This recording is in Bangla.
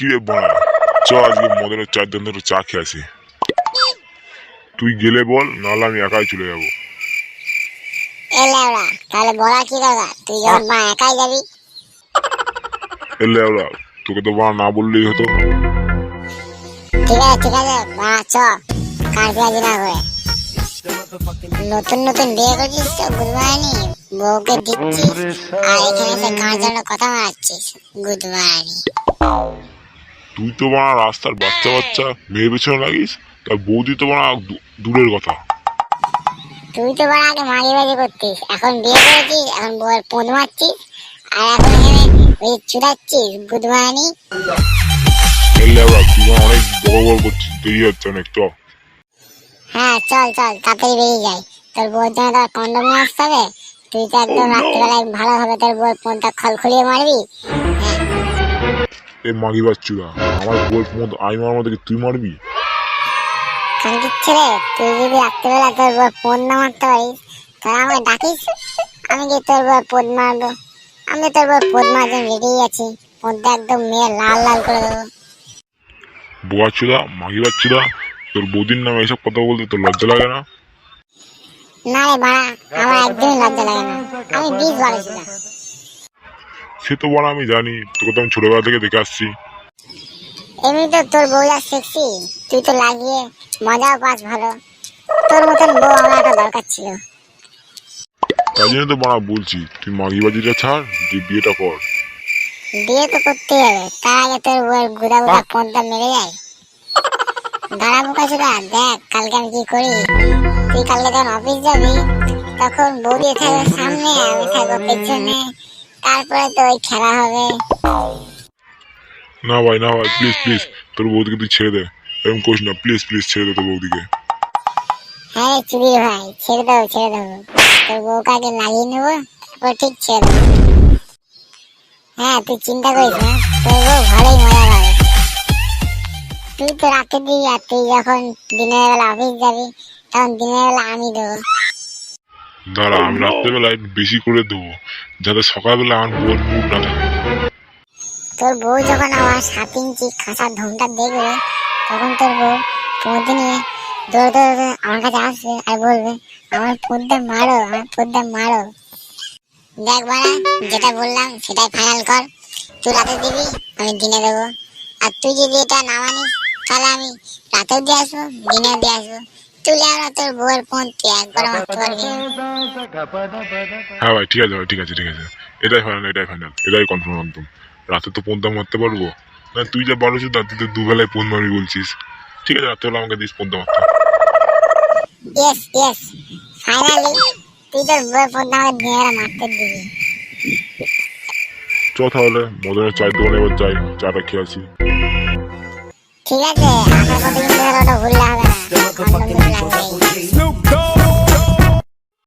কি রে বাড়া চ আজকে মদনের চার দিন ধরে চা খেয়ে আসি। তুই গেলে বল নাহলে আমি একাই চলে যাব। এলে ওরা তাহলে বলা কি দরকার তুই যখন মা একাই যাবি? এলে তোকে তো বাড়া না বললেই হতো। ঠিক আছে ঠিক আছে মা চ। কার না করে। নতুন নতুন বিয়ে করছিস তো মর্নিং বউকে দিচ্ছিস আর এখানে এসে গাঁর জন্য কথা মারাচ্ছিস মর্নিং তুই তো বাড়া রাস্তার বাচ্চা বাচ্চা মেয়ে পেছনে লাগিস তার বৌদি তো দূ- দূরের কথা। তুই তো বড় আগে মাঝে বাজি করতিস এখন বিয়ে করেছিস এখন বউয়ের পোঁদ মারছিস আর এখন এখানে ওই চুদাচ্ছিস মর্নিং এলে তুই অনেক বড় বড় করছিস দেরি হচ্ছে অনেক চ হ্যাঁ চল চল তাড়াতাড়ি বেরিয়ে যাই। তোর বউর জন্য তোর কন্ডম নিয়ে আসতে হবে। তুই তো একদম রাত্রিবেলায় ভালোভাবে তোর বউয়ের পোনটা খল খুলিয়ে মারবি। এ মাগি বাচ্চুরা আমার বউয়ের মতো আই মার মতো কি তুই মারবি? কান্দির ছেলে তুই যদি রাত্রিবেলা তোর বউয়ের পোন না মারতে পারিস তাহলে আমাকে ডাকিস। আমি গিয়ে তোর বউয়ের পোদ মারবো। আমি তোর বউয়ের পোদ মারতে রেডি আছি। পোদটা একদম মেয়ে লাল লাল করে দেবো। বোয়াচুদা মাগি বাচ্চুদা তোর বৌদির নামে এসব কথা বলতে তোর লজ্জা লাগে না? না রে বাড়া আমার একদমই লজ্জা লাগে না। আমি বিষ বাড়িছিলাম সে তো বড় আমি জানি। তোকে তো আমি ছোটবেলা থেকে দেখে আসছি। এমনি তো তোর বউ যা সেক্সি তুই তো লাগিয়ে মজাও পাস ভালো। তোর মতন বউ আমার একটা দরকার ছিল। তাই জন্য তো বড়া বলছি তুই ছাড় দিয়ে বিয়েটা কর। বিয়ে তো করতেই হবে। তার আগে তোর বউয়ের গুদা গুদা মেরে যায়। দাঁড়া বোকা দেখ কালকে আমি কি করি। তুই কালকে যখন অফিস যাবি তখন বউ দিয়ে থাকবে সামনে আমি থাকব পেছনে। তারপরে তো ওই খেলা হবে। না ভাই না ভাই প্লিজ প্লিজ তোর বৌদিকে তুই ছেড়ে দে। এরকম করিস না প্লিজ প্লিজ ছেড়ে দে তোর বৌদিকে। হ্যাঁ রে চুদির ভাই ছেড়ে দেবো ছেড়ে দেবো তোর আগে লাগিয়ে নেব তারপর ঠিক ছেড়ে দেবো। হ্যাঁ তুই চিন্তা করিস না তোর বউ ভালোই মজা পাবে তুই তো রাতে দিবি আর তুই যখন দিনের বেলা অফিস যাবি তখন দিনের বেলা আমি দেবো। দাঁড়া আমি রাত্রেবেলায় বেশি করে দেবো যাতে সকালবেলা আমার বউর মুড না থাকে তোর বউ যখন আমার সাত ইঞ্চি খাঁচার ধমটা দেখবে তখন তোর বউ পৌঁছে নিয়ে দৌড়ে দৌড়ে আমার কাছে আসবে আর বলবে আমার পদ্মা মারো আমার পদ্মা মারো। দেখ বাড়া যেটা বললাম সেটাই ফাইনাল কর। তুই রাতে দিবি আমি দিনে দেবো। আর তুই যদি এটা না মানিস তাহলে আমি রাতেও দিয়ে আসব দিনেও দিয়ে আসব। তুই আমরা তোর বউয়ের ফোন তুই একবার মারতে পারবি হ্যাঁ ভাই ঠিক আছে ভাই ঠিক আছে ঠিক আছে। এটাই ফাইনাল এটাই ফাইনাল এটাই কনফার্ম একদম রাতে তো পন্থা মারতে পারব? না তুই যা তুই তো দুবেলায় ফোন মারবি বলছিস। ঠিক আছে রাত্রেবেলা আমাকে দিস পন্থা মারতে। ইয়েস ইয়েস ফাইনালি তুই তোর বউয়ের ফোন আমাকে দিনের মারতে দিবি। চ তাহলে মদনের চায়ের দোকানে এবার যাই চাটা খেয়ে আসি। ঠিক আছে আসার পথে কিন্তু ওটা ভুললে হবে না কন্ডম লাগবেই Snoop Dogg.